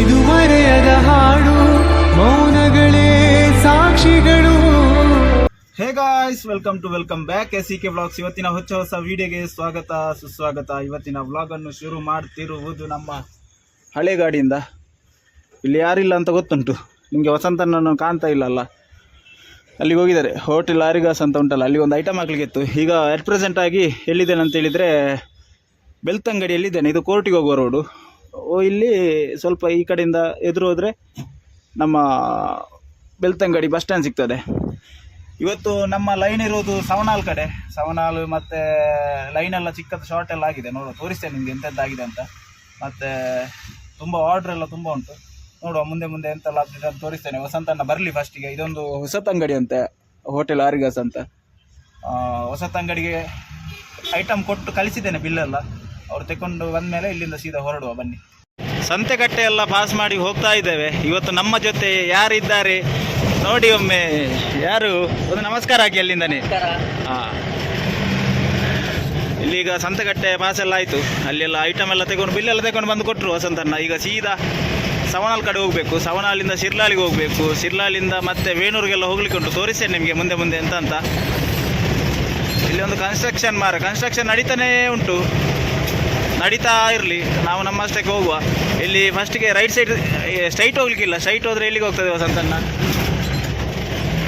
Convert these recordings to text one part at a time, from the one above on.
ಇದು ಮರೆಯದ ಹಾಡು, ಮೌನಗಳೇ ಸಾಕ್ಷಿಗಳು. Hey guys welcome to welcome back S C K blogs ಇವತ್ತಿನ ಹೊಚ್ಚ ಹೊಸ ವಿಡಿಯೋಗೆ ಸ್ವಾಗತ, ಸುಸ್ವಾಗತ. ಇವತ್ತಿನ ವ್ಲಾಗ್ ಅನ್ನು ಶುರು ಮಾಡ್ತಿರುವುದು ನಮ್ಮ ಹಳೆ ಗಾಡಿಯಿಂದ ಇಲ್ಲಿ ಯಾರಿಲ್ಲ ಅಂತ ಗೊತ್ತುಂಟು. ನಿಮಗೆ ವಸಂತನನ್ನು ಕಾಣ್ತಾ ಇಲ್ಲಲ್ಲ. ಅಲ್ಲಿಗೆ ಹೋಗಿದ್ದಾರೆ. ಹೋಟೆಲ್ ಆರಿಗಾಸ್ ಅಂತ ಉಂಟಲ್ಲ, ಅಲ್ಲಿ ಒಂದು ಐಟಮ್ ಹಾಕ್ಲಿಕ್ಕೆ ಇತ್ತು. ಈಗ ಅಟ್ ಪ್ರೆಸೆಂಟ್ ಆಗಿ ಎಲ್ಲಿದ್ದೇನೆ ಅಂತ ಹೇಳಿದರೆ, ಬೆಳ್ತಂಗಡಿಯಲ್ಲಿದ್ದೇನೆ. ಇದು ಕೋರ್ಟಿಗೆ ಹೋಗುವ ರೋಡು ಇಲ್ಲಿ ಸ್ವಲ್ಪ ಈ ಕಡೆಯಿಂದ ಎದುರು ಹೋದರೆ ನಮ್ಮ ಬೆಳ್ತಂಗಡಿ ಬಸ್ ಸ್ಟ್ಯಾಂಡ್ ಸಿಗ್ತದೆ. ಇವತ್ತು ನಮ್ಮ ಲೈನ್ ಇರೋದು ಸವನಾಲ್ ಕಡೆ. ಸವನಾಲ್ ಮತ್ತು ಲೈನೆಲ್ಲ ಚಿಕ್ಕದು ಶಾರ್ಟ್ ಎಲ್ಲ ಆಗಿದೆ. ನೋಡುವ, ತೋರಿಸ್ತೇನೆ ನಿಮಗೆ ಎಂಥದ್ದಾಗಿದೆ ಅಂತ. ಮತ್ತು ತುಂಬ ಆರ್ಡ್ರ್ ಎಲ್ಲ ತುಂಬ ಉಂಟು. ನೋಡುವ, ಮುಂದೆ ಮುಂದೆ ಎಂತೆಲ್ಲ ಅಪ್ಡೇಟ್ ಅಂತ ತೋರಿಸ್ತೇನೆ. ಹೊಸತನ್ನ ಬರಲಿ ಫಸ್ಟಿಗೆ ಇದೊಂದು ಹೊಸತಂಗಡಿ ಅಂತೆ ಹೋಟೆಲ್ ಆರಿಗಾಸ್ ಅಂತ. ಹೊಸತಂಗಡಿಗೆ ಐಟಮ್ ಕೊಟ್ಟು ಕಳಿಸಿದ್ದೇನೆ ಬಿಲ್ಲೆಲ್ಲ ಅವ್ರು ತೆಕೊಂಡು ಬಂದಮೇಲೆ ಇಲ್ಲಿಂದ ಸೀದಾ ಹೊರಡುವ ಬನ್ನಿ. ಸಂತೆಕಟ್ಟೆ ಎಲ್ಲ ಪಾಸ್ ಮಾಡಿ ಹೋಗ್ತಾ ಇದ್ದೇವೆ. ಇವತ್ತು ನಮ್ಮ ಜೊತೆ ಯಾರಿದ್ದಾರೆ? ನೋಡಿ ಒಮ್ಮೆ ಯಾರು? ಒಂದು ನಮಸ್ಕಾರ ಹಾಕಿ ಅಲ್ಲಿಂದನೇ ಹಾ. ಇಲ್ಲೀಗ ಸಂತೆಕಟ್ಟೆ ಪಾಸ್ ಎಲ್ಲ ಆಯಿತು. ಅಲ್ಲೆಲ್ಲ ಐಟಮ್ ಎಲ್ಲ ತಗೊಂಡು ಬಿಲ್ಲೆಲ್ಲ ತಗೊಂಡು ಬಂದು ಕೊಟ್ಟರು ವಸಂತನ್ನ ಈಗ ಸೀದಾ ಸವನಾಲ್ ಕಡೆ ಹೋಗಬೇಕು. ಸವನಾಲಿಂದ ಶಿರ್ಲಾಲಿಗೆ ಹೋಗಬೇಕು. ಶಿರ್ಲಾಲಿಂದ ಮತ್ತೆ ವೇಣೂರಿಗೆಲ್ಲ ಹೋಗ್ಲಿಕ್ಕೆ ಉಂಟು. ತೋರಿಸ್ತೇನೆ ನಿಮಗೆ ಮುಂದೆ ಮುಂದೆ ಎಂತ ಅಂತ. ಇಲ್ಲಿ ಒಂದು ಕನ್ಸ್ಟ್ರಕ್ಷನ್ ಮಾರ ಕನ್ಸ್ಟ್ರಕ್ಷನ್ ನಡೀತಾನೇ ಉಂಟು. ನಡೀತಾ ಇರಲಿ. ನಾವು ನಮ್ಮಷ್ಟಕ್ಕೆ ಹೋಗುವ. ಇಲ್ಲಿ ಫಸ್ಟಿಗೆ ರೈಟ್ ಸೈಡ್ ಸ್ಟ್ರೈಟ್ ಹೋಗ್ಲಿಕ್ಕಿಲ್ಲ. ಸ್ಟ್ರೈಟ್ ಹೋದರೆ ಎಲ್ಲಿಗೆ ಹೋಗ್ತದೆ ವಸಂತಣ್ಣ?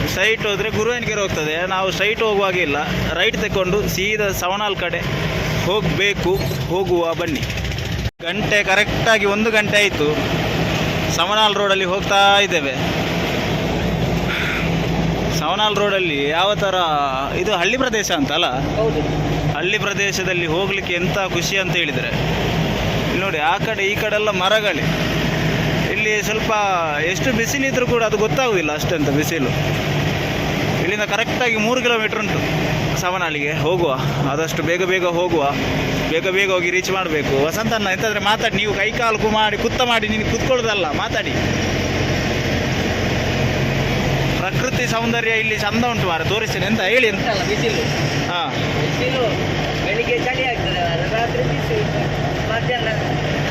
ಸ್ಟ್ರೈಟ್ ಹೋದರೆ ಗುರುವಾನಿಗೆರೆ ಹೋಗ್ತದೆ. ನಾವು ಸ್ಟ್ರೈಟ್ ಹೋಗುವಾಗೆ ಇಲ್ಲ. ರೈಟ್ ತಗೊಂಡು ಸೀದಾ ಸವನಾಲ್ ಕಡೆ ಹೋಗಬೇಕು. ಹೋಗುವ, ಬನ್ನಿ. ಗಂಟೆ ಕರೆಕ್ಟಾಗಿ ಒಂದು ಗಂಟೆ ಆಯಿತು. ಸವನಾಲ್ ರೋಡಲ್ಲಿ ಹೋಗ್ತಾ ಇದ್ದೇವೆ. ಸವನಾಲ್ ರೋಡಲ್ಲಿ ಯಾವ ಥರ ಇದು ಹಳ್ಳಿ ಪ್ರದೇಶ ಅಂತಲ್ಲ? ಹಳ್ಳಿ ಪ್ರದೇಶದಲ್ಲಿ ಹೋಗಲಿಕ್ಕೆ ಎಂಥ ಖುಷಿ ಅಂತ ಹೇಳಿದರೆ, ನೋಡಿ ಆ ಕಡೆ ಈ ಕಡೆ ಎಲ್ಲ ಮರಗಳೇ. ಇಲ್ಲಿ ಸ್ವಲ್ಪ ಎಷ್ಟು ಬಿಸಿಲಿದ್ರೂ ಕೂಡ ಅದು ಗೊತ್ತಾಗೋದಿಲ್ಲ ಅಷ್ಟಂತ ಬಿಸಿಲು. ಇಲ್ಲಿಂದ ಕರೆಕ್ಟಾಗಿ ಮೂರು ಕಿಲೋಮೀಟ್ರ್ ಉಂಟು ಸವನಾಳಿಗೆ ಹೋಗುವ. ಆದಷ್ಟು ಬೇಗ ಬೇಗ ಹೋಗುವ. ಬೇಗ ಬೇಗ ಹೋಗಿ ರೀಚ್ ಮಾಡಬೇಕು. ವಸಂತನ ಎಂತಾದ್ರೆ ಮಾತಾಡಿ, ನೀವು ಕೈ ಕಾಲು ಮಾಡಿ, ಕುತ್ತ ಮಾಡಿ, ನೀನು ಕುತ್ಕೊಳ್ಳೋದಲ್ಲ, ಮಾತಾಡಿ. ಪ್ರಕೃತಿ ಸೌಂದರ್ಯ, ಇಲ್ಲಿ ಚಂದ ಉಂಟು ಮಾರ ತೋರಿಸ್ತೇನೆ ಎಂತ ಹೇಳಿ ಅಂತಲ್ಲ ಬಿಸಿಲು. ಬಿಸಿಲು ಬೆಳಿಗ್ಗೆ ಚಳಿ ಆಗ್ತದೆ ರಾತ್ರಿ ಬಿಸಿಲು ಮಧ್ಯಾಹ್ನ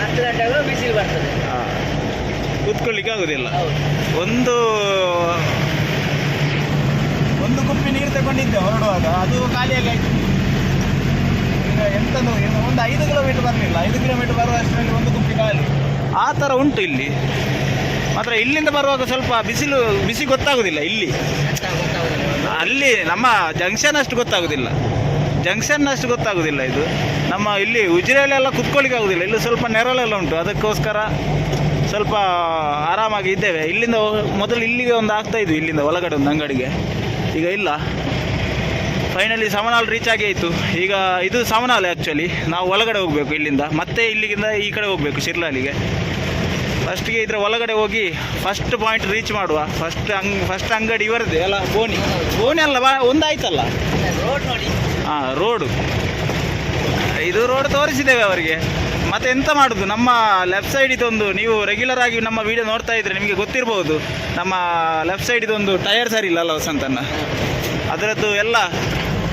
ಹತ್ತು ಬಿಸಿಲು ಬರ್ತದೆ. ಕೂತ್ಕೊಳ್ಳಿಕ್ಕೆ ಆಗುದಿಲ್ಲ. ಹೌದು. ಒಂದು ಒಂದು ಕುಪ್ಪಿ ನೀರು ತಗೊಂಡಿದ್ದೆ ಹೊರಡುವಾಗ ಅದು ಖಾಲಿಯಾಗಿ ಆಯ್ತು. ಈಗ ಎಂತ ಒಂದು ಐದು ಕಿಲೋಮೀಟರ್ ಬರಲಿಲ್ಲ. ಐದು ಕಿಲೋಮೀಟರ್ ಬರುವ ಅಷ್ಟರಲ್ಲಿ ಒಂದು ಕುಪ್ಪಿ ಖಾಲಿ. ಆ ಥರ ಉಂಟು ಇಲ್ಲಿ. ಮಾತ್ರ ಇಲ್ಲಿಂದ ಬರುವಾಗ ಸ್ವಲ್ಪ ಬಿಸಿಲು, ಬಿಸಿ ಗೊತ್ತಾಗೋದಿಲ್ಲ, ಇಲ್ಲಿ. ಅಲ್ಲಿ ನಮ್ಮ ಜಂಕ್ಷನ್ ಅಷ್ಟು ಗೊತ್ತಾಗೋದಿಲ್ಲ. ಜಂಕ್ಷನ್ ಅಷ್ಟು ಗೊತ್ತಾಗೋದಿಲ್ಲ ಇದು. ನಮ್ಮ ಇಲ್ಲಿ ಉಜಿರೆಯಲ್ಲೆಲ್ಲ ಕುತ್ಕೊಳ್ಳಿಕ್ಕೆ ಆಗೋದಿಲ್ಲ. ಇಲ್ಲಿ ಸ್ವಲ್ಪ ನೆರಳೆಲ್ಲ ಉಂಟು. ಅದಕ್ಕೋಸ್ಕರ ಸ್ವಲ್ಪ ಆರಾಮಾಗಿ ಇದ್ದೇವೆ. ಇಲ್ಲಿಂದ ಮೊದಲು ಇಲ್ಲಿಗೆ ಒಂದು ಆಗ್ತಾ ಇದ್ವಿ, ಇಲ್ಲಿಂದ ಒಳಗಡೆ ಒಂದು ಅಂಗಡಿಗೆ. ಈಗ ಇಲ್ಲ. ಫೈನಲಿ ಸಮನಾಲ್ ರೀಚ್ ಆಗಿ ಆಯಿತು ಈಗ ಇದು ಸಮನಾಲ್ ಆ್ಯಕ್ಚುಲಿ ನಾವು ಒಳಗಡೆ ಹೋಗಬೇಕು ಇಲ್ಲಿಂದ. ಮತ್ತೆ ಇಲ್ಲಿಗಿಂದ ಈ ಕಡೆ ಹೋಗಬೇಕು ಶಿರ್ಲಾಲಿಗೆ. ಫಸ್ಟಿಗೆ ಇದರ ಒಳಗಡೆ ಹೋಗಿ ಫಸ್ಟ್ ಪಾಯಿಂಟ್ ರೀಚ್ ಮಾಡುವ. ಫಸ್ಟ್ ಅಂಗ್ ಫಸ್ಟ್ ಅಂಗಡಿ ಇವರದ್ದು ಅಲ್ಲ, ಬೋನಿ. ಬೋನಿ ಅಲ್ಲ, ಬಾ, ಒಂದಾಯ್ತಲ್ಲ? ರೋಡ್ ನೋಡಿ ಹಾಂ ರೋಡು ಇದು ರೋಡ್ ತೋರಿಸಿದ್ದೇವೆ ಅವರಿಗೆ. ಮತ್ತೆ ಎಂತ ಮಾಡುದು? ನಮ್ಮ ಲೆಫ್ಟ್ ಸೈಡ್ ಇದೊಂದು, ನೀವು ರೆಗ್ಯುಲರ್ ಆಗಿ ನಮ್ಮ ವಿಡಿಯೋ ನೋಡ್ತಾ ಇದ್ರೆ ನಿಮಗೆ ಗೊತ್ತಿರ್ಬೋದು. ನಮ್ಮ ಲೆಫ್ಟ್ ಸೈಡ್ ಇದೊಂದು ಟೈರ್ ಸರಿ ಇಲ್ಲ ಅಲ್ಲ ವಸಂತನ ಅದರದ್ದು ಎಲ್ಲ,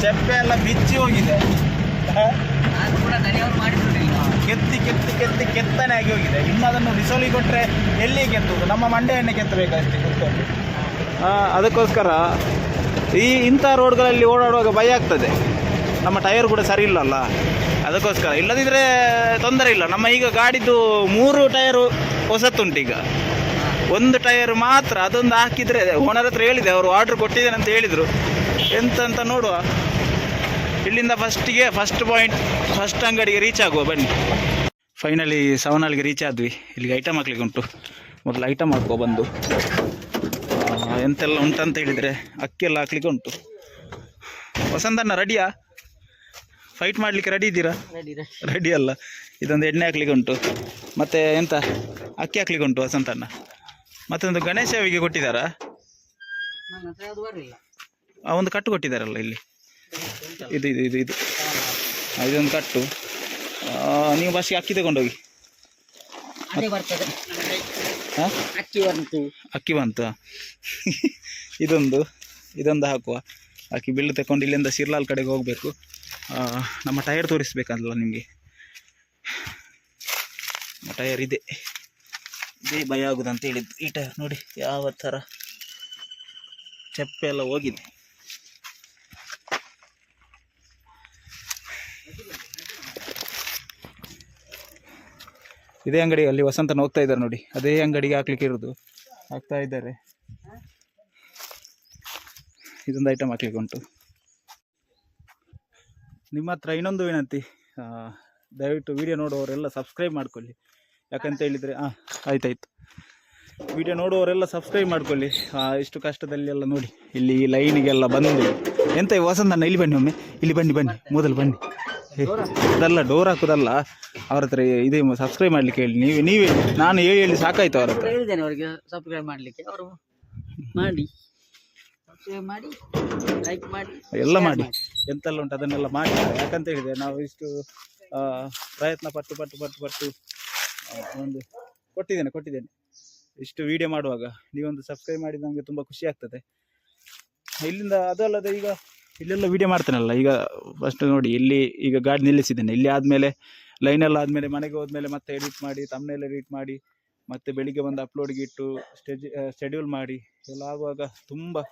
ಚೆಪ್ಪೆ ಎಲ್ಲ ಬಿಚ್ಚಿ ಹೋಗಿದೆ. ಕೆತ್ತಿ ಕೆತ್ತಿ ಕೆತ್ತಿ ಕೆತ್ತನೆ ಆಗಿ ಹೋಗಿದೆ. ಇನ್ನು ಅದನ್ನು ಬಿಸೋಲಿ ಕೊಟ್ಟರೆ ಎಲ್ಲಿ ಕೆತ್ತುವುದು ನಮ್ಮ ಮಂಡೆಯನ್ನೇ ಕೆತ್ತಬೇಕಷ್ಟೇ ಕುತ್ಕೊಂಡು ಅದಕ್ಕೋಸ್ಕರ ಈ ಇಂಥ ರೋಡ್ಗಳಲ್ಲಿ ಓಡಾಡುವಾಗ ಭಯ ಆಗ್ತದೆ. ನಮ್ಮ ಟೈರ್ ಕೂಡ ಸರಿ ಇಲ್ಲಲ್ಲ. ಅದಕ್ಕೋಸ್ಕರ ಇಲ್ಲದಿದ್ದರೆ ತೊಂದರೆ ಇಲ್ಲ. ನಮ್ಮ ಈಗ ಗಾಡಿದು ಮೂರು ಟೈರು ಈಗ ಒಂದು ಟೈರ್ ಮಾತ್ರ ಅದೊಂದು ಹಾಕಿದರೆ, ಓನರ್ ಹತ್ರ ಹೇಳಿದೆ, ಅವರು ಆರ್ಡ್ರ್ ಕೊಟ್ಟಿದ್ದೇನೆ ಅಂತ ಹೇಳಿದರು. ಎಂತ ಅಂತ ನೋಡುವ. ಇಲ್ಲಿಂದ ಫಸ್ಟಿಗೆ ಫಸ್ಟ್ ಪಾಯಿಂಟ್ ಫಸ್ಟ್ ಅಂಗಡಿಗೆ ರೀಚ್ ಆಗುವ ಬನ್ನಿ. ಫೈನಲಿ ಅಲ್ಲಿಗೆ ರೀಚ್ ಆದ್ವಿ. ಇಲ್ಲಿಗೆ ಐಟಮ್ ಹಾಕ್ಲಿಕ್ಕೆ ಉಂಟು. ಮೊದಲು ಐಟಮ್ ಹಾಕುವ ಬಂದು. ಎಂತೆಲ್ಲ ಉಂಟಂತ ಹೇಳಿದರೆ ಅಕ್ಕಿ ಎಲ್ಲ ಹಾಕ್ಲಿಕ್ಕೆ ಉಂಟು. ವಸಂತಣ್ಣ ರೆಡಿಯಾ ಫೈಟ್ ಮಾಡಲಿಕ್ಕೆ ರೆಡಿ ಇದ್ದೀರಾ? ರೆಡಿ ಅಲ್ಲ. ಇದೊಂದು ಎಣ್ಣೆ ಹಾಕ್ಲಿಕ್ಕೆ ಉಂಟು. ಮತ್ತು ಎಂತ? ಅಕ್ಕಿ ಹಾಕ್ಲಿಕ್ಕೆ ಉಂಟು ವಸಂತಣ್ಣ. ಮತ್ತೊಂದು ಗಣೇಶ ಅವಿಗೆ ಕೊಟ್ಟಿದ್ದಾರಾ? ಆ ಒಂದು ಕಟ್ಟು ಕೊಟ್ಟಿದ್ದಾರಲ್ಲ ಇಲ್ಲಿ. ಇದು ಇದು ಇದು ಇದು. ಇದೊಂದು ಕಟ್ಟು. ನೀವು ಬಸ್ಸಿಗೆ ಅಕ್ಕಿ ತಗೊಂಡೋಗಿ? ಹಾಂ? ಅಕ್ಕಿ ಬಂತು. ಅಕ್ಕಿ ಬಂತು. ಇದೊಂದು ಇದೊಂದು ಹಾಕುವ. ಅಕ್ಕಿ ಬಿಲ್ಲು ತಗೊಂಡು ಇಲ್ಲಿಂದ ಸಿರ್ಲಾಲ್ ಕಡೆಗೆ ಹೋಗಬೇಕು. ನಮ್ಮ ಟೈರ್ ತೋರಿಸ್ಬೇಕಲ್ಲ ನಿಮಗೆ? ಟೈರ್ ಇದೆ. ಇದೇ ಭಯ ಆಗುದಂತ ಹೇಳಿದ್ದು. ಈ ಟೈರ್ ನೋಡಿ ಯಾವ ಥರ. ಚಪ್ಪೆ ಎಲ್ಲ ಹೋಗಿದೆ. ಇದೇ ಅಂಗಡಿ ಅಲ್ಲಿ ವಸಂತನ ಹೋಗ್ತಾ ಇದ್ದಾರೆ ನೋಡಿ. ಅದೇ ಅಂಗಡಿಗೆ ಹಾಕ್ಲಿಕ್ಕೆ ಇರೋದು. ಹಾಕ್ತಾ ಇದ್ದಾರೆ. ಇದೊಂದು ಐಟಮ್ ಹಾಕ್ಲಿಕ್ಕೆ ಉಂಟು. ನಿಮ್ಮ ಹತ್ರ ಇನ್ನೊಂದು ವಿನಂತಿ. ದಯವಿಟ್ಟು ವಿಡಿಯೋ ನೋಡುವವರೆಲ್ಲ ಸಬ್ಸ್ಕ್ರೈಬ್ ಮಾಡ್ಕೊಳ್ಳಿ. ಯಾಕಂತ ಹೇಳಿದರೆ ಹಾಂ ಆಯ್ತಾಯ್ತು. ವಿಡಿಯೋ ನೋಡುವವರೆಲ್ಲ ಸಬ್ಸ್ಕ್ರೈಬ್ ಮಾಡ್ಕೊಳ್ಳಿ. ಇಷ್ಟು ಕಷ್ಟದಲ್ಲಿ ಎಲ್ಲ ನೋಡಿ. ಇಲ್ಲಿ ಲೈನಿಗೆಲ್ಲ ಬಂದು ಎಂತ ಈ ವಸಂತಣ್ಣ, ಇಲ್ಲಿ ಬನ್ನಿ ಒಮ್ಮೆ. ಇಲ್ಲಿ ಬನ್ನಿ ಬನ್ನಿ. ಮೊದಲು ಬನ್ನಿ. ಅದಲ್ಲ ಡೋರ್ ಹಾಕೋದಲ್ಲ. ಅವ್ರ ಹತ್ರ ಇದೇ ಸಬ್ಸ್ಕ್ರೈಬ್ ಮಾಡ್ಲಿಕ್ಕೆ ಹೇಳಿ. ನೀವೇ ನೀವೇ ನಾನು ಹೇಳಿ ಹೇಳಿ ಸಾಕಾಯ್ತು ಅವ್ರ ಹತ್ರ. ಹೇಳಿದ್ದೇನೆ ಅವರಿಗೆ ಸಬ್ಸ್ಕ್ರೈಬ್ ಮಾಡಲಿಕ್ಕೆ. ಅವರು ಮಾಡಿ. ಸಬ್ಸ್ಕ್ರೈಬ್ ಮಾಡಿ ಲೈಕ್ ಮಾಡಿ ಎಲ್ಲ ಮಾಡಿ. ಎಂತೆಲ್ಲ ಉಂಟು ಅದನ್ನೆಲ್ಲ ಮಾಡಿ. ಯಾಕಂತ ಹೇಳಿದ್ರೆ ನಾವು ಇಷ್ಟು ಪ್ರಯತ್ನ ಪಟ್ಟು ಪಟ್ಟು ಪಟ್ಟು ಪಟ್ಟು ಒಂದು ಕೊಟ್ಟಿದ್ದೇನೆ ಕೊಟ್ಟಿದ್ದೇನೆ. ಇಷ್ಟು ವಿಡಿಯೋ ಮಾಡುವಾಗ ನೀವೊಂದು ಸಬ್ಸ್ಕ್ರೈಬ್ ಮಾಡಿ ನಮಗೆ ತುಂಬ ಖುಷಿ ಆಗ್ತದೆ. ಇಲ್ಲಿಂದ ಅದಲ್ಲದೆ ಈಗ ಇಲ್ಲೆಲ್ಲ ವೀಡಿಯೋ ಮಾಡ್ತಾನಲ್ಲ, ಈಗ ಫಸ್ಟ್ ನೋಡಿ ಇಲ್ಲಿ ಈಗ ಗಾಡಿ ನಿಲ್ಲಿಸಿದ್ದೇನೆ. ಇಲ್ಲಿ ಆದಮೇಲೆ ಲೈನೆಲ್ಲ ಆದಮೇಲೆ ಮನೆಗೆ ಹೋದ್ಮೇಲೆ ಮತ್ತೆ ಎಡಿಟ್ ಮಾಡಿ ತಮ್ಮನೆಲ್ಲ ಎಡಿಟ್ ಮಾಡಿ, ಮತ್ತೆ ಬೆಳಿಗ್ಗೆ ಬಂದು ಅಪ್ಲೋಡ್ಗೆ ಇಟ್ಟು ಸ್ಟೆಜ್ ಶೆಡ್ಯೂಲ್ ಮಾಡಿ, ಎಲ್ಲ ಆಗುವಾಗ ತುಂಬ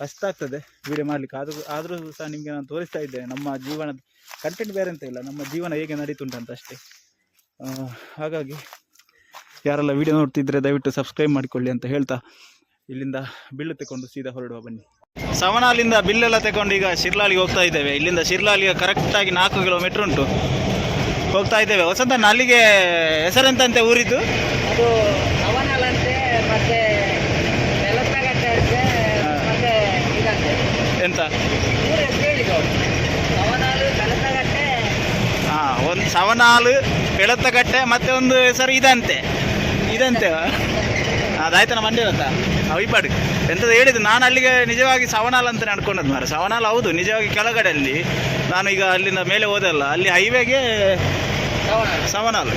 ಕಷ್ಟ ಆಗ್ತದೆ ವಿಡಿಯೋ ಮಾಡಲಿಕ್ಕೆ. ಆದರೂ ಆದರೂ ಸಹ ನಿಮಗೆ ನಾನು ತೋರಿಸ್ತಾ ಇದ್ದೇನೆ ನಮ್ಮ ಜೀವನದ ಕಂಟೆಂಟ್ ಬೇರೆ ಅಂತ ಇಲ್ಲ, ನಮ್ಮ ಜೀವನ ಹೇಗೆ ನಡೀತುಂಟಂತ ಅಷ್ಟೇ. ಹಾಗಾಗಿ ಯಾರೆಲ್ಲ ವಿಡಿಯೋ ನೋಡ್ತಿದ್ರೆ ದಯವಿಟ್ಟು ಸಬ್ಸ್ಕ್ರೈಬ್ ಮಾಡಿಕೊಳ್ಳಿ ಅಂತ ಹೇಳ್ತಾ ಇಲ್ಲಿಂದ ಬಿಲ್ಲು ತಗೊಂಡು ಸೀದಾ ಹೊರಡುವ ಬನ್ನಿ. ಸವನಾಲಿಂದ ಬಿಲ್ಲೆಲ್ಲ ತಗೊಂಡು ಈಗ ಶಿರ್ಲಾಲಿಗೆ ಹೋಗ್ತಾ ಇದ್ದೇವೆ. ಇಲ್ಲಿಂದ ಶಿರ್ಲಾಲಿಗೆ ಕರೆಕ್ಟಾಗಿ ನಾಲ್ಕು ಕಿಲೋಮೀಟ್ರ್ ಉಂಟು. ಹೋಗ್ತಾ ಇದ್ದೇವೆ. ಹೊಸದ ಅಲ್ಲಿಗೆ ಹೆಸರೆಂತಂತೆ ಊರಿದ್ದು? ಅದು ಮತ್ತೆ ಎಂತ? ಹಾ ಒಂದು ಸವನಾಲು ಬೆಳತ್ತಗಟ್ಟೆ ಮತ್ತೆ ಒಂದು ಹೆಸರು ಇದಂತೆ. ಇದಂತೆ. ಅದಾಯ್ತನ ಮಂಡ್ಯ ಗೊತ್ತಾ ಅವಿಪಾಡು ಎಂಥದ್ದು ಹೇಳಿದ್ದು? ನಾನು ಅಲ್ಲಿಗೆ ನಿಜವಾಗಿ ಸವನಾಲ್ ಅಂತ ನಡ್ಕೊಂಡದ್ದು ಮಾರ. ಸವನಾಲ್ ಹೌದು, ನಿಜವಾಗಿ ಕೆಳಗಡೆಯಲ್ಲಿ. ನಾನು ಈಗ ಅಲ್ಲಿಂದ ಮೇಲೆ ಹೋದಲ್ಲ, ಅಲ್ಲಿ ಹೈವೇಗೆ ಸವನಾಲ್.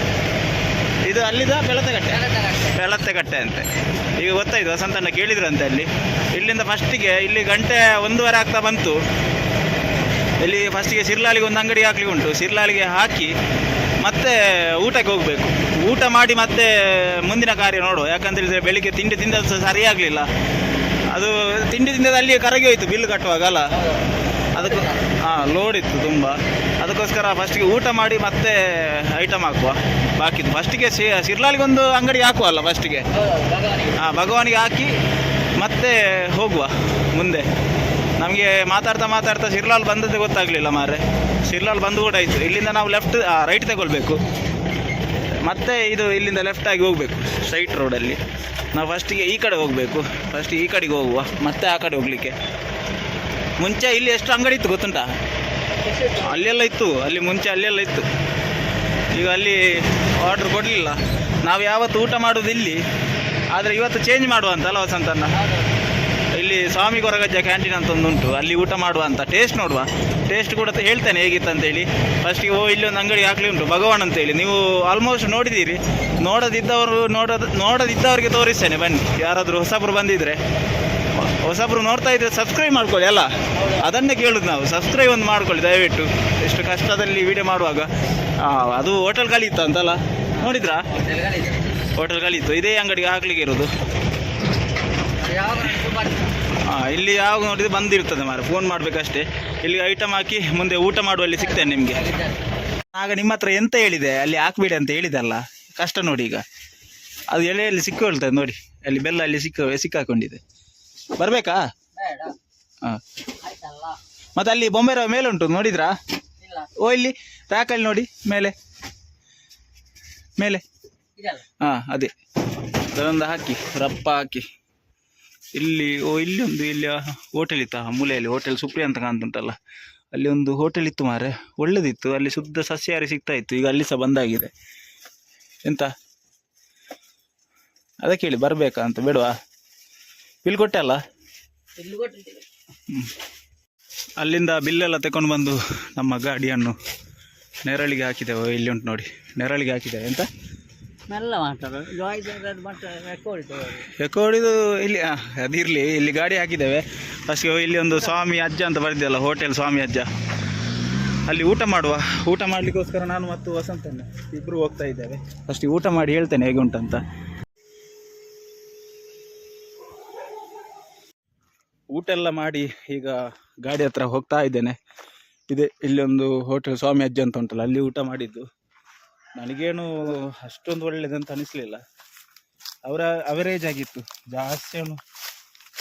ಇದು ಅಲ್ಲಿದ ಬೆಳತೆ ಕಟ್ಟೆ ಅಂತೆ. ಈಗ ಗೊತ್ತಾಯ್ತು ವಸಂತಣ್ಣ ಕೇಳಿದ್ರಂತೆ ಅಲ್ಲಿ. ಇಲ್ಲಿಂದ ಫಸ್ಟಿಗೆ ಇಲ್ಲಿ ಗಂಟೆ ಒಂದೂವರೆ ಆಗ್ತಾ ಬಂತು. ಇಲ್ಲಿ ಫಸ್ಟಿಗೆ ಸಿರ್ಲಾಲಿಗೆ ಒಂದು ಅಂಗಡಿ ಹಾಕ್ಲಿಕ್ಕೆ ಉಂಟು. ಸಿರ್ಲಾಲಿಗೆ ಹಾಕಿ ಮತ್ತೆ ಊಟಕ್ಕೆ ಹೋಗಬೇಕು. ಊಟ ಮಾಡಿ ಮತ್ತೆ ಮುಂದಿನ ಕಾರ್ಯ ನೋಡುವ. ಯಾಕಂತ ಹೇಳಿದ್ರೆ ಬೆಳಿಗ್ಗೆ ತಿಂಡಿ ತಿಂದದ್ದು ಸಹ ಸರಿಯಾಗಲಿಲ್ಲ. ಅದು ತಿಂಡಿ ತಿಂದದ್ದು ಅಲ್ಲಿಯೇ ಕರಗಿ ಹೋಯ್ತು, ಬಿಲ್ ಕಟ್ಟುವಾಗ ಅಲ್ಲ? ಅದಕ್ಕೆ ಹಾಂ ಲೋಡ್ ಇತ್ತು ತುಂಬ. ಅದಕ್ಕೋಸ್ಕರ ಫಸ್ಟಿಗೆ ಊಟ ಮಾಡಿ ಮತ್ತೆ ಐಟಮ್ ಹಾಕುವ. ಬಾಕಿದ್ದು ಫಸ್ಟಿಗೆ ಸಿರ್ಲಾಲಿಗೆ ಒಂದು ಅಂಗಡಿ ಹಾಕುವ ಅಲ್ಲ ಫಸ್ಟಿಗೆ ಹಾಂ ಭಗವಾನಿಗೆ ಹಾಕಿ ಮತ್ತೆ ಹೋಗುವ ಮುಂದೆ. ನಮಗೆ ಮಾತಾಡ್ತಾ ಮಾತಾಡ್ತಾ ಸಿರ್ಲಾಲ್ ಬಂದದ್ದು ಗೊತ್ತಾಗಲಿಲ್ಲ ಮಾರೆ ಶಿರ್ಲಾಲ್ ಬಂದು ಕೂಡ ಆಯಿತು. ಇಲ್ಲಿಂದ ನಾವು ಲೆಫ್ಟ್ ರೈಟ್ ತಗೊಳ್ಬೇಕು. ಮತ್ತೆ ಇದು ಇಲ್ಲಿಂದ ಲೆಫ್ಟ್ ಆಗಿ ಹೋಗಬೇಕು ಸ್ಟ್ರೈಟ್ ರೋಡಲ್ಲಿ ನಾವು ಫಸ್ಟಿಗೆ ಈ ಕಡೆ ಹೋಗಬೇಕು. ಫಸ್ಟ್ ಈ ಕಡೆಗೆ ಹೋಗುವ, ಮತ್ತೆ ಆ ಕಡೆ ಹೋಗಲಿಕ್ಕೆ. ಮುಂಚೆ ಇಲ್ಲಿ ಎಷ್ಟು ಅಂಗಡಿ ಇತ್ತು ಗೊತ್ತುಂಟಾ? ಅಲ್ಲೆಲ್ಲ ಇತ್ತು, ಅಲ್ಲಿ ಮುಂಚೆ ಅಲ್ಲೆಲ್ಲ ಇತ್ತು. ಈಗ ಅಲ್ಲಿ ಆರ್ಡ್ರ್ ಕೊಡಲಿಲ್ಲ. ನಾವು ಯಾವತ್ತು ಊಟ ಮಾಡೋದು ಇಲ್ಲಿ ಆದರೆ ಇವತ್ತು ಚೇಂಜ್ ಮಾಡುವ ಅಂತ ಅಲ್ಲ ವಸಂತಣ್ಣ? ಇಲ್ಲಿ ಸ್ವಾಮಿ ಕೊರಗಜ್ಜ ಕ್ಯಾಂಟೀನ್ ಅಂತ ಒಂದು ಉಂಟು. ಅಲ್ಲಿ ಊಟ ಮಾಡುವ ಅಂತ. ಟೇಸ್ಟ್ ನೋಡುವ. ಟೇಸ್ಟ್ ಕೂಡ ಹೇಳ್ತಾನೆ ಹೇಗಿತ್ತು ಅಂತೇಳಿ ಫಸ್ಟಿಗೆ ಓ ಇಲ್ಲಿ ಒಂದು ಅಂಗಡಿ ಹಾಕ್ಲಿ ಉಂಟು. ಭಗವಾನ್ ಅಂತೇಳಿ ನೀವು ಆಲ್ಮೋಸ್ಟ್ ನೋಡಿದ್ದೀರಿ. ನೋಡದಿದ್ದವರು ನೋಡೋದು ನೋಡದಿದ್ದವರಿಗೆ ತೋರಿಸ್ತೇನೆ. ಬನ್ನಿ. ಯಾರಾದರೂ ಹೊಸಬ್ರು ಬಂದಿದ್ರೆ. ಹೊಸಬ್ರು ನೋಡ್ತಾ ಇದ್ರೆ ಸಬ್ಸ್ಕ್ರೈಬ್ ಮಾಡ್ಕೊಳ್ಳಿ ಅಲ್ಲ? ಅದನ್ನೇ ಕೇಳುದು ನಾವು. ಸಬ್ಸ್ಕ್ರೈಬ್ ಒಂದು ಮಾಡ್ಕೊಳ್ಳಿ ದಯವಿಟ್ಟು. ಎಷ್ಟು ಕಷ್ಟದಲ್ಲಿ ವಿಡಿಯೋ ಮಾಡುವಾಗ. ಅದು ಹೋಟೆಲ್ ಕಲಿತ್ತು ಅಂತಲ್ಲ? ನೋಡಿದ್ರಾ? ಹೋಟೆಲ್ ಕಲಿತ್ತು ಇದೇ ಅಂಗಡಿಗೆ ಹಾಕ್ಲಿಕ್ಕೆ ಇರೋದು. ಆ, ಇಲ್ಲಿ ಯಾವಾಗ ನೋಡಿದ್ರೆ ಬಂದಿರ್ತದೆ ಮಾರೆ ಫೋನ್ ಮಾಡಬೇಕಷ್ಟೇ. ಇಲ್ಲಿ ಐಟಮ್ ಹಾಕಿ ಮುಂದೆ ಊಟ ಮಾಡುವಲ್ಲಿ ಸಿಗ್ತೇನೆ ನಿಮಗೆ. ಆಗ ನಿಮ್ಮ ಹತ್ರ ಎಂತ ಹೇಳಿದೆ? ಅಲ್ಲಿ ಹಾಕ್ಬೇಡಿ ಅಂತ ಹೇಳಿದಲ್ಲ. ಕಷ್ಟ ನೋಡಿ ಈಗ. ಅದು ಎಲೆಯಲ್ಲಿ ಸಿಕ್ಕೊಳ್ತದೆ ನೋಡಿ. ಅಲ್ಲಿ ಬೆಲ್ಲ ಅಲ್ಲಿ ಸಿಕ್ಕ ಸಿಕ್ಕಾಕೊಂಡಿದೆ. ಬರಬೇಕಾ? ಹಾಂ ಮತ್ತೆ ಅಲ್ಲಿ ಬೊಂಬೆ ರವ ಮೇಲೆ ಉಂಟು ನೋಡಿದ್ರಾ? ಓ ಇಲ್ಲಿ ರ್ಯಾಕಲ್ಲಿ ನೋಡಿ ಮೇಲೆ. ಮೇಲೆ. ಹಾಂ ಅದೇ. ಅದೊಂದು ಹಾಕಿ ರಪ್ಪ ಹಾಕಿ. ಇಲ್ಲಿ ಓ ಇಲ್ಲಿ ಒಂದು ಇಲ್ಲಿ ಹೋಟೆಲ್ ಇತ್ತು ಆ ಮೂಲೆಯಲ್ಲಿ ಹೋಟೆಲ್ ಸುಪ್ರಿಯ ಅಂತ ಕಾಣ್ತುಂಟಲ್ಲ ಅಲ್ಲಿ ಒಂದು ಹೋಟೆಲ್ ಇತ್ತು ಮಾರೆ ಒಳ್ಳೆದಿತ್ತು. ಅಲ್ಲಿ ಶುದ್ಧ ಸಸ್ಯಾಹಾರಿ ಸಿಗ್ತಾ ಇತ್ತು. ಈಗ ಅಲ್ಲಿ ಸಹ ಬಂದಾಗಿದೆ. ಎಂತ? ಅದಕ್ಕೆ ಹೇಳಿ ಬರಬೇಕಾ ಅಂತ ಬೇಡವಾ? ಬಿಲ್ ಕೊಟ್ಟೆ ಅಲ್ಲ? ಅಲ್ಲಿಂದ ಬಿಲ್ ಅಲ್ಲಿಂದ ಬಿಲ್ಲೆಲ್ಲ ತಗೊಂಡು ಬಂದು ನಮ್ಮ ಗಾಡಿಯನ್ನು ನೆರಳಿಗೆ ಹಾಕಿದೆವು. ಇಲ್ಲಿ ಉಂಟು ನೋಡಿ ನೆರಳಿಗೆ ಹಾಕಿದೆ ಎಂತ? ಮೆಲ್ಲ ಇಲ್ಲಿ ಅದಿರಲಿ ಇಲ್ಲಿ ಗಾಡಿ ಹಾಕಿದ್ದೇವೆ. ಫಸ್ಟ್ಗೆ ಇಲ್ಲಿ ಒಂದು ಸ್ವಾಮಿ ಅಜ್ಜ ಅಂತ ಬರೆದಿದ್ದಲ್ಲ ಹೋಟೆಲ್ ಸ್ವಾಮಿ ಅಜ್ಜ. ಅಲ್ಲಿ ಊಟ ಮಾಡುವ. ಊಟ ಮಾಡಲಿಕ್ಕೋಸ್ಕರ ನಾನು ಮತ್ತು ವಸಂತ ಇಬ್ಬರು ಹೋಗ್ತಾ ಇದ್ದೇವೆ. ಫಸ್ಟ್ ಊಟ ಮಾಡಿ ಹೇಳ್ತೇನೆ ಹೇಗೆ ಉಂಟಂತ ಊಟ ಎಲ್ಲ ಮಾಡಿ ಈಗ ಗಾಡಿ ಹತ್ರ ಹೋಗ್ತಾ ಇದ್ದೇನೆ. ಇದೆ ಇಲ್ಲಿ ಒಂದು ಹೋಟೆಲ್ ಸ್ವಾಮಿ ಅಜ್ಜ ಅಂತ ಉಂಟಲ್ಲ, ಅಲ್ಲಿ ಊಟ ಮಾಡಿದ್ದು. ನನಗೇನು ಅಷ್ಟೊಂದು ಒಳ್ಳೇದಂತ ಅನಿಸ್ಲಿಲ್ಲ. ಅವರ ಅವರೇಜ್ ಆಗಿತ್ತು. ಜಾಸ್ತಿ ಏನು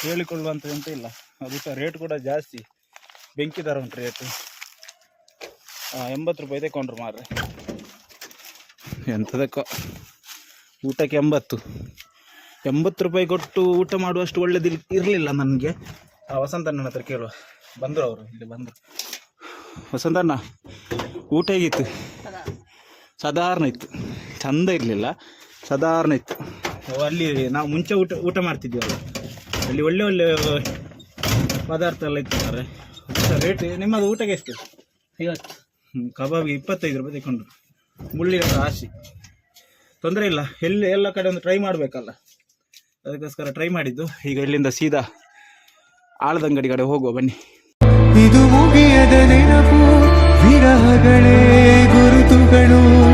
ಕೇಳಿಕೊಳ್ಳುವಂಥದ್ದಂತ ಇಲ್ಲ. ಅದು ಸಹ ರೇಟ್ ಕೂಡ ಜಾಸ್ತಿ. ಬೆಂಕಿ ದರ ಉಂಟು ರೇಟು ಎಂಬತ್ತು ರೂಪಾಯಿ ತಗೊಂಡ್ರು ಮಾರ್ರೆ. ಎಂಥದಕ್ಕೋ? ಊಟಕ್ಕೆ ಎಂಬತ್ತು. ಎಂಬತ್ತು ರೂಪಾಯಿ ಕೊಟ್ಟು ಊಟ ಮಾಡುವಷ್ಟು ಒಳ್ಳೇದು ಇರಲಿಲ್ಲ ನನಗೆ. ಆ ವಸಂತಣ್ಣನ ಹತ್ರ ಕೇಳುವ. ಬಂದರು ಅವರು ಇಲ್ಲಿ ಬಂದರು. ವಸಂತಣ್ಣ ಊಟ ಹೇಗಿತ್ತು? ಸಾಧಾರಣ ಇತ್ತು. ಚಂದ ಇರಲಿಲ್ಲ. ಸಾಧಾರಣ ಇತ್ತು. ಅಲ್ಲಿ ನಾವು ಮುಂಚೆ ಊಟ ಊಟ ಮಾಡ್ತಿದ್ದೀವಲ್ಲ ಅಲ್ಲಿ ಒಳ್ಳೆ ಒಳ್ಳೆ ಪದಾರ್ಥ ಎಲ್ಲ ಇತ್ತು ಸರ್ ರೇಟ್ ನಿಮ್ಮದು ಊಟಕ್ಕೆ ಎಷ್ಟು? ಐವತ್ತು. ಕಬಾಬ್ಗೆ ಇಪ್ಪತ್ತೈದು ರೂಪಾಯಿ ತಗೊಂಡು ಮುಳ್ಳಿಗಡ ರಾಶಿ. ತೊಂದರೆ ಇಲ್ಲ. ಎಲ್ಲಿ ಎಲ್ಲ ಕಡೆ ಒಂದು ಟ್ರೈ ಮಾಡಬೇಕಲ್ಲ. ಅದಕ್ಕೋಸ್ಕರ ಟ್ರೈ ಮಾಡಿದ್ದು. ಈಗ ಇಲ್ಲಿಂದ ಸೀದಾ ಆಳದಂಗಡಿ ಕಡೆ ಹೋಗುವ ಬನ್ನಿ. ಇದು ಮುಗಿಯದ ನೆನಪು ವಿರಹಗಳೇ ಗುರುತುಗಳು.